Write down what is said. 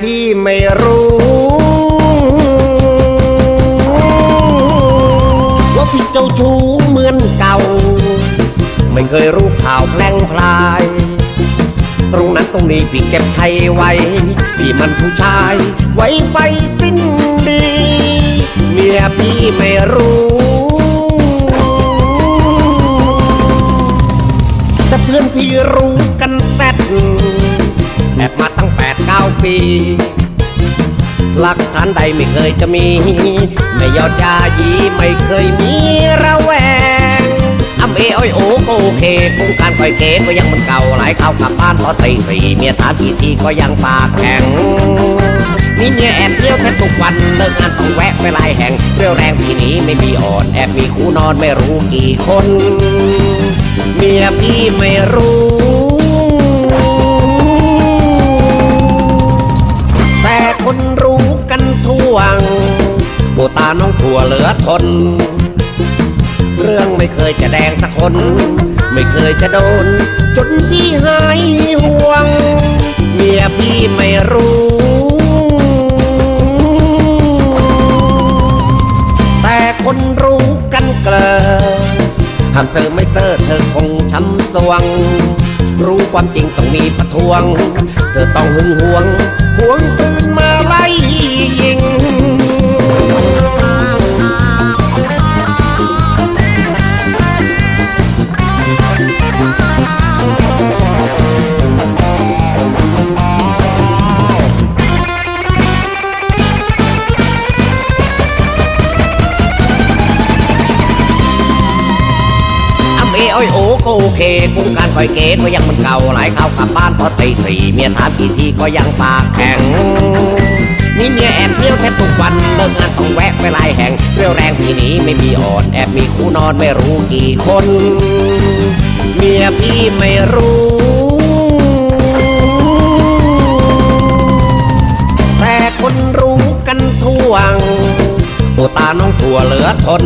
พี่ไม่รู้ ว่าพี่เจ้าชู้เหมือนเก่า ไม่เคยรู้ข่าวแพร่งพลาย ตรงนั้นตรงนี้พี่เก็บไทยไว้ พี่มันผู้ชาย ไว้ไฟสิ้นดี เมียพี่ไม่รู้แต่เพื่อนพี่รู้กันแซ่ ปี หลักฐานใดไม่เคยจะมี ไม่ยอดยายีไม่เคยมีระแวงอำเออ้อยโอโอเคคงการคอยเกก็ยังมันเก่าหลายเข้าวกลับบ้านตอนตีสี่เมียถามกี่ทีก็ยังปากแข็งนี่เมียแอบเที่ยวแค่ทุกวันเลิกงานต้องแวะไปหลายแห่งเรี่ยวแรงพี่นี้ไม่มีอ่อน แอบมีคู่นอนไม่รู้กี่คน เมียพี่ไม่รู้ ตาน้องถั่วเหลือทน เรื่องไม่เคยจะแดงสักคน ไม่เคยจะโดน จนพี่หายห่วง เมียพี่ไม่รู้ แต่คนรู้กันเกลอหากเธอไม่เจอเธอคงช้ำสวง รู้ความจริงต้องมีประท้วง เธอต้องหึงหวงหวงปืน อำเออ้อยโอก็โอเคกุ้งการคอยเก๋ก็ยังมันเก่าหลายข้าวกลับบ้านพอตีสี่เมียถามกี่ทีก็ยังปากแข็งนี่เมียแอบเที่ยวแทบทุกวันเลิกงานต้องแวะไปลายแห่งเรี่ยวแรงพี่นี้ไม่มีอ่อนแอบมีคู่นอนไม่รู้กี่คน เมียพี่ไม่รู้แต่คนรู้กันทั่วตาน้องถั่วเหลือทน